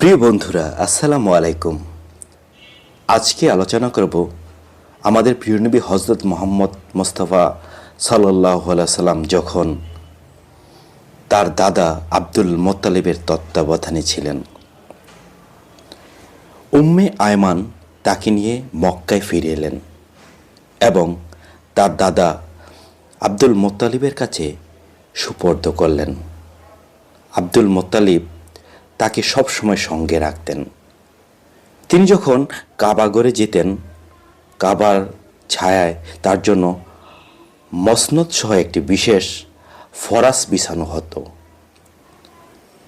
প্রিয় বন্ধুরা, আসসালামু আলাইকুম। আজকে আলোচনা করব আমাদের প্রিয় নবী হজরত মোহাম্মদ মোস্তফা সাল্লাহ সাল্লাম যখন তার দাদা আব্দুল মোত্তালিবের তত্ত্বাবধানে ছিলেন। উম্মে আয়মান তাকে নিয়ে মক্কায় ফিরে এলেন এবং তার দাদা আব্দুল মোত্তালিবের কাছে সুপর্দ করলেন। আব্দুল মোত্তালিব তাকে সবসময় সঙ্গে রাখতেন। তিনি যখন কাবাগরে যেতেন, কাবার ছায়ায় তার জন্য মসনদ সহ একটি বিশেষ ফরাস বিছানো হতো।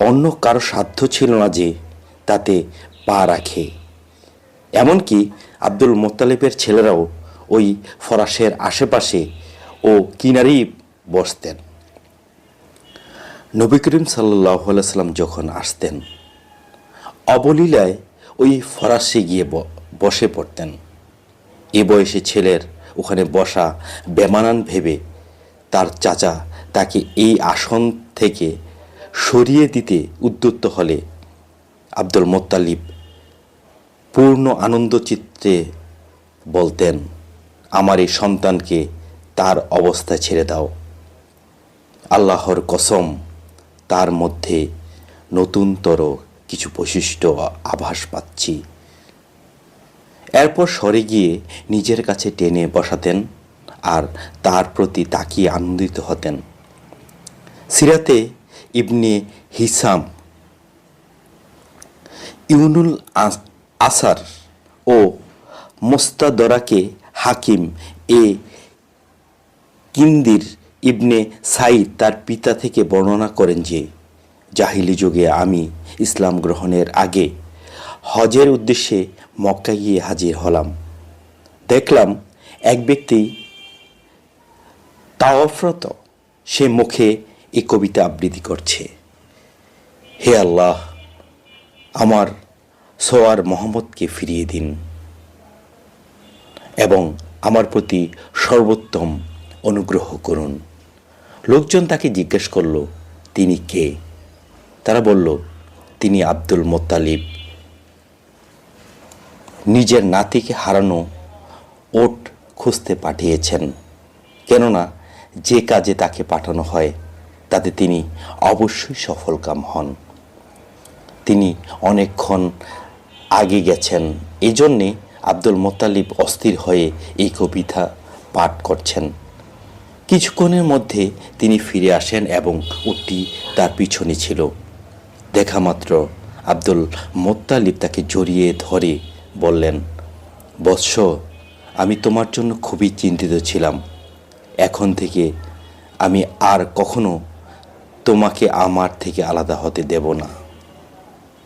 অন্য কারও সাধ্য ছিল না যে তাতে পা রাখে। এমনকি আব্দুল মোত্তালিবের ছেলেরাও ওই ফরাসের আশেপাশে ও কিনারেই বসতেন। নবী করিম সাল্লাহ সাল্লাম যখন আসতেন, অবলীলায় ওই ফরাসে গিয়ে বসে পড়তেন। এ বয়সী ছেলের ওখানে বসা বেমানান ভেবে তার চাচা তাকে এই আসন থেকে সরিয়ে দিতে উদ্যুত হলে আব্দুল মোত্তালিব পূর্ণ আনন্দ চিত্তে বলতেন, আমার এই সন্তানকে তার অবস্থা ছেড়ে দাও। আল্লাহর কসম তার মধ্যে নতুনতর কিছু বৈশিষ্ট্য আভাস পাচ্ছি। এরপর সরে গিয়ে নিজের কাছে টেনে বসাতেন আর তার প্রতি তাকিয়ে আনন্দিত হতেন। সিরাতে ইবনে হিসাম, ইউনুল আস- আসার ও মোস্তাদরাকে হাকিম এ কিন্দির ইবনে সাইদ তার পিতা থেকে বর্ণনা করেন যে, জাহিলি যুগে আমি ইসলাম গ্রহণের আগে হজের উদ্দেশ্যে মক্কা গিয়ে হাজির হলাম। দেখলাম এক ব্যক্তি তাওয়াফরত, সে মুখে এই কবিতা আবৃত্তি করছে। হে আল্লাহ, আমার সোয়ার মোহাম্মদকে ফিরিয়ে দিন এবং আমার প্রতি সর্বোত্তম অনুগ্রহ করুন। লোকজন তাকে জিজ্ঞেস করল, তিনি কে? তারা বলল, তিনি আব্দুল মোত্তালিব। নিজের নাতিকে হারানো ওট খুঁজতে পাঠিয়েছেন। কেননা যে কাজে তাকে পাঠানো হয়, তাতে তিনি অবশ্যই সফলকাম হন। তিনি অনেকক্ষণ আগে গেছেন। এজন্যে আব্দুল মোত্তালিব অস্থির হয়ে এই কবিতা পাঠ করছেন। কিছুক্ষণের মধ্যে তিনি ফিরে আসেন এবং উটটি তার পিছনে ছিল। দেখা মাত্র আব্দুল মোত্তালিব তাকে জড়িয়ে ধরে বললেন, বৎস, আমি তোমার জন্য খুবই চিন্তিত ছিলাম। এখন থেকে আমি আর কখনো তোমাকে আমার থেকে আলাদা হতে দেব না।